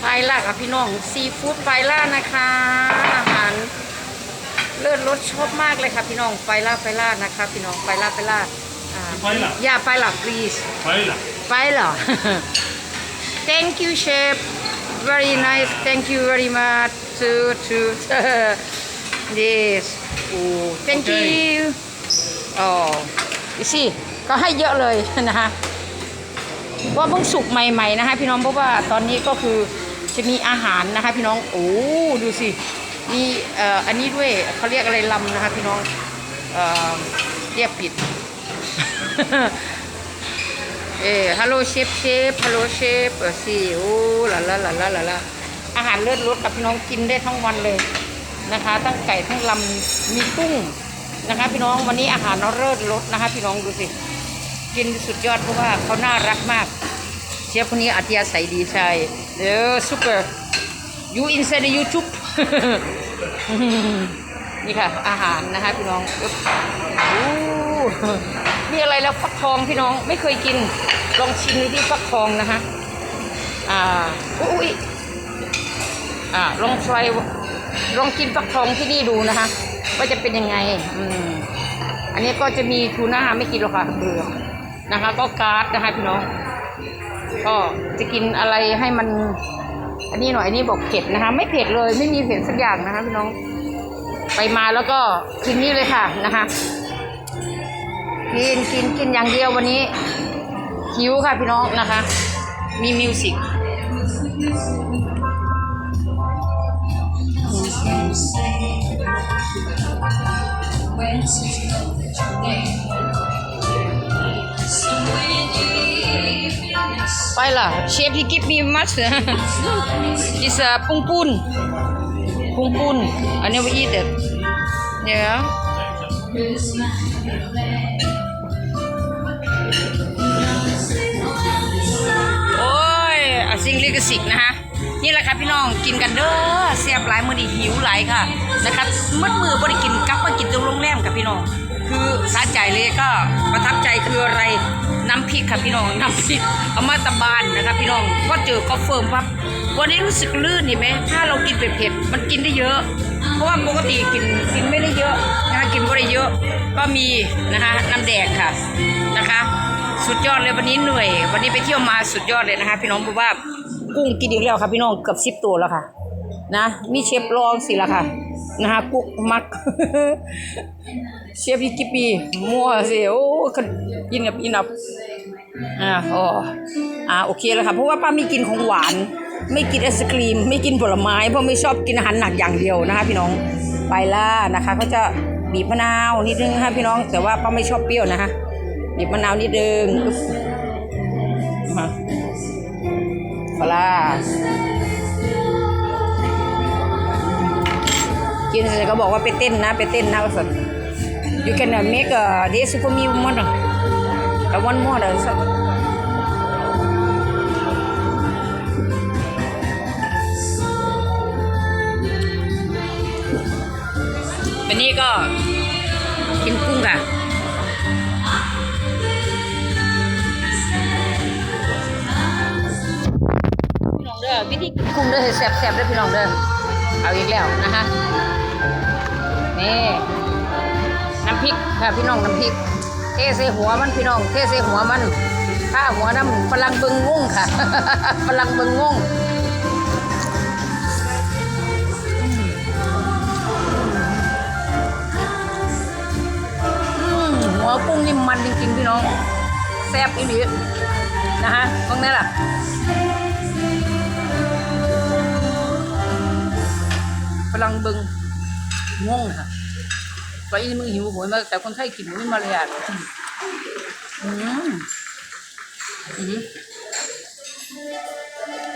ไฟล่ากับพี่น้องซีฟู้ดไฟล่านะคะ อาหารเลิศรสชอบมากเลยค่ะพี่น้องไฟล่าไฟล่านะคะ พี่น้องไฟล่าไฟล่าอ่าไฟล่าอย่าไฟล่า please Paella. ไฟล่า thank you chef very nice thank you very much to to yes oh thank Okay. you อ๋อสิก็ให้เยอะเลยนะคะ ว่าเพิ่งสุกใหม่ๆนะคะพี่น้องเพราะว่าตอนนี้ก็คือ จะมีอาหารนะคะพี่น้องโอ้ดูสิมีเอ่ออันนี้ด้วยเขาเรียกอะไรลำนะคะพี่น้องเอ่อเรียกผิดเออฮัลโหลเชฟเชฟฮัลโหลเชฟเออสิโอ้ละละละละละละอาหารเลือดรสกับพี่น้องกินได้ทั้งวันเลยนะคะ ทั้งไก่ทั้งลำมีกุ้งนะคะ พี่น้องวันนี้อาหารเราเลิศรสนะคะ พี่น้องดูสิกินสุดยอดเพราะว่าเขาน่ารักมาก เชฟคนนี้อัธยาศัยดีใช่ เออซูเปอร์ยูอินไซด์ยูทูบนี่ค่ะ อาหารนะคะพี่น้องนี่อะไรแล้วฟักทองพี่น้องไม่เคยกิน ลองชิมดูที่ฟักทองนะคะอ่าอุ้ยอ่าลองทรายลองกินฟักทองที่นี่ดูนะคะ ว่าจะเป็นยังไงอืมอันนี้ก็จะมีทูน่าไม่กินหรอกค่ะเบื่อนะคะ ก็การ์ดนะคะพี่น้อง ก็จะกินอะไรให้มัน อันนี้หน่อยอันนี้บอกเผ็ดนะคะ ไม่เผ็ดเลยไม่มีเผ็ดสักอย่างนะคะพี่น้องไปมาแล้วก็กินนี่เลยค่ะนะคะกินกินกินอย่างเดียววันนี้หิวค่ะพี่น้องนะคะ มีมิวสิกไป ล่ะเชฟที่กิฟมีมัส is a ปุ้งปุ้นปุ้งปุ้น I never eat it yeah โอ้ยอาซิงลิกสิกนะคะนี่แหละค่ะพี่น้อง กินกันเด้อเสียบหลายมือดีหิวหลายค่ะ นะคะมืดมือบริกินกลับมากินตรงโรงแรมกับพี่น้อง คือสาใจเลยก็ประทับใจคืออะไรน้ำพริกค่ะพี่น้องน้ำพริกเอามาตะบานนะคะพี่น้องก็เจอก็เฟิร์มปั๊บวันนี้รู้สึกลื่นเห็นไหมถ้าเรากินเผ็ดๆมันกินได้เยอะ เพราะว่าปกติกินกินไม่ได้เยอะนะคะกินไม่ได้เยอะ ก็มีนะคะน้ำแดงค่ะนะคะ สุดยอดเลยวันนี้เหนื่อย วันนี้ไปเที่ยวมาสุดยอดเลยนะคะ พี่น้องบอกว่ากุ้งกินอีกแล้วค่ะพี่น้องเกือบสิบตัวแล้วค่ะนะมีเชฟรองสิละค่ะนะคะกุ๊กมัก เชฟยี่กิปปีมั่วสิโอ้คันยินกับอินับอ่าอ๋ออ่าโอเคแล้วค่ะเพราะว่าป้าไม่กินของหวาน ไม่กินไอศกรีม ไม่กินผลไม้เพราะไม่ชอบกินอาหารหนักอย่างเดียวนะคะ พี่น้องไปล่านะคะเขาจะบีบมะนาวนิดนึงค่ะพี่น้อง แต่ว่าป้าไม่ชอบเปรี้ยวนะคะบีบมะนาวนิดนึงอึ๊บมาปลากินเสร็จก็บอกว่าไปเต้นนะ ไปเต้นนะก็สน you can uh, make a this for me one I want more uh, so วันนี้ก็กินกุ้งค่ะพี่น้องเด้อวิธีกินกุ้งเด้อแซ่บๆเด้อพี่น้องเด้อเอาอีกแล้วนะคะนี่ น้ำพริกค่ะพี่น้องน้ำพริก เทใส่หัวมันพี่น้อง เทใส่หัวมันถ้าหัวน้ำฝรั่งเบิงงงค่ะฝรั่งเบิงงงหัวกุ้งนี่มันจริงๆพี่น้อง แซ่บอีหลีนะฮะตรงนี้แหละฝรั่งเบิงงงค่ะ ตอนนี้มึงหิวโหยมาแต่คนไทยกินไม่มาเลยอะอืมอืม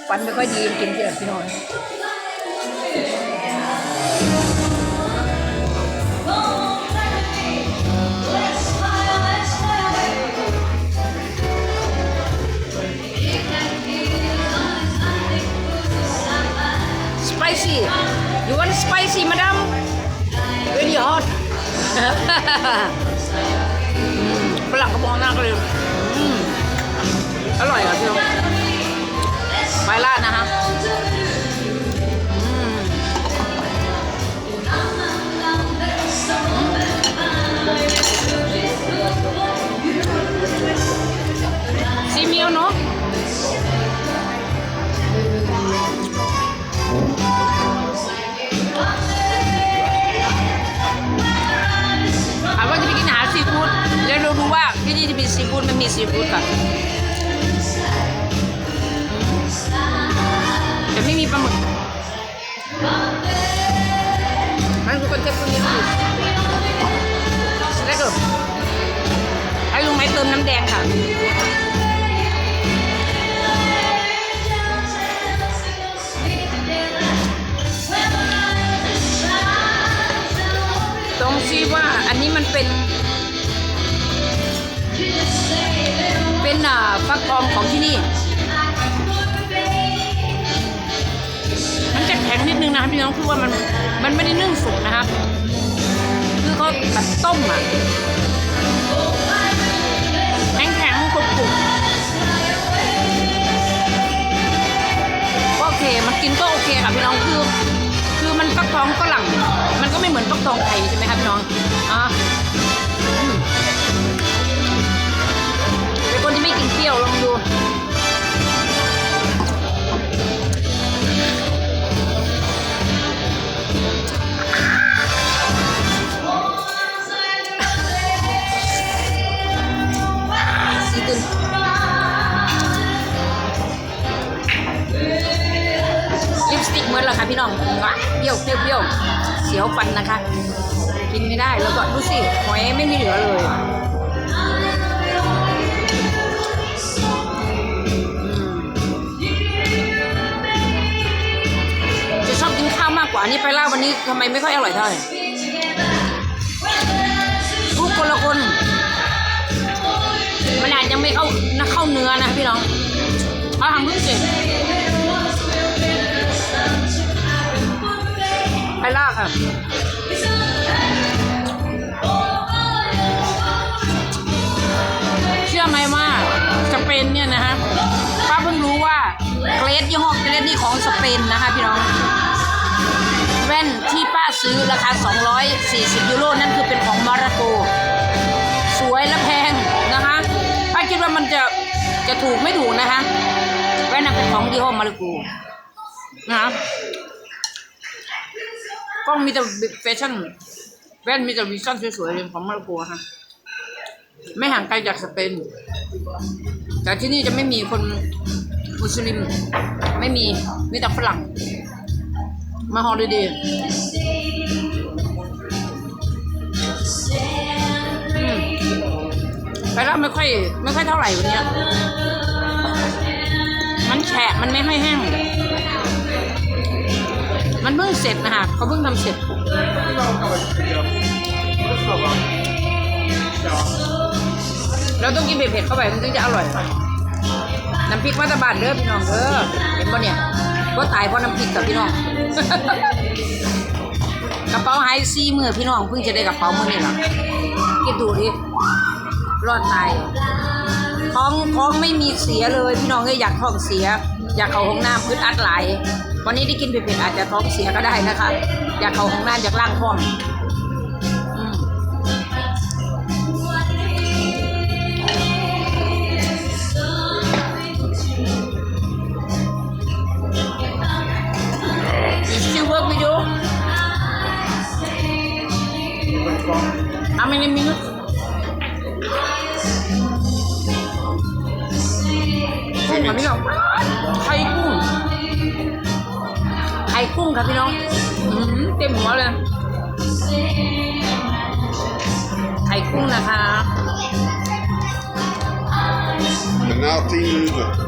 ฟันไม่ค่อยดีกินเสียพี่น้อยสไปซี่ you want spicy madam very hot อืม ฝรั่งเขาบอกมากเลยอืมอร่อยค่ะพี่น้องไปลาดนะคะ ซีฟู้ดค่ะแต่ไม่มีปลาหมึกมันคือคอนเซ็ปต์คนนี้คือแล้วก็ให้ลุงไม้เติมน้ำแดงค่ะตรงที่ว่าอันนี้มันเป็น องของที่นี่ มันจะแข็งนิดนึงนะครับพี่น้องคือว่ามันมันไม่ได้นึ่งสุกนะครับ คือเขาแบบต้มอะแข็งแข็งๆกรุบกรุบก็โอเคมันกินก็โอเคค่ะพี่น้องคือ คือมันฟักทองก็หลัง มันก็ไม่เหมือนฟักทองไทยใช่ไหมครับพี่น้องอะเป็นคนที่ไม่กินเปรี้ยวลองดู ลิปสติกเหมือนเหรอคะพี่น้องงะเปรี้ยวเปรี้ยวเปรี้ยวเสียวฟันนะคะ กินไม่ได้แล้วก็ดูสิหอยไม่มีเหลือเลย ไปล่าวันนี้ทำไมไม่ค่อยอร่อยเท่าไหร่ทุกคนละคนมันอาจจะไม่เข้านะเข้าเนื้อนะพี่น้องเอาทำเพิ่งเสร็จไปล่าค่ะเชื่อไหมว่าสเปนเนี่ยนะฮะป้าเพิ่งรู้ว่าเกรดยี่ห้อเกรดนี่ของสเปนนะคะพี่น้อง ว่นที่ป้าซื้อราคา 240 ยูโรนั่นคือเป็นของมาราโก สวยและแพงนะคะ ป้าคิดว่ามันจะจะถูกไม่ถูกนะคะ แว่นนั้นเป็นของยี่ห้อมาราโกนะคะกล้องมีแต่แฟชั่น แว่นมีแต่วิชั่นสวยๆเลยของมาราโกค่ะไม่ห่างไกลจากสเปน แต่ที่นี่จะไม่มีคนมุสลิม ไม่มี มีแต่ฝรั่ง มาฮอลิเดย์อืมไปแล้วไม่ค่อย ไม่ค่อยเท่าไหร่วันเนี้ยมันแฉะมันไม่ให้แห้ง มันเพิ่งเสร็จนะคะเขาเพิ่งทำเสร็จเราต้องกินเผ็ดๆเข้าไปมันถึงจะอร่อย น้ำพริกมัตตบานเด้อพี่น้องเด้อเห็นปะเนี่ย ว่าตายเพราะน้ำพริกกับพี่น้อง กระเป๋าไฮซีมือพี่น้องเพิ่งจะได้กระเป๋ามือนี่หรอคิดดูดิรอดตายท้องท้องไม่มีเสียเลย พี่น้องเอ้ยอยากท้องเสีย อยากเข้าห้องน้ำพืดอัดไหลายวันนี้ได้กินเผ็ดๆอาจจะท้องเสียก็ได้นะคะ อยากเข้าห้องน้ำอยากล้างท้อง How many minutes? กุ้งค่ะพี่น้องไข่กุ้งไข่กุ้งค่ะพี่น้องเต็มหัวเลยไข่กุ้งนะคะ En na 10 minuten.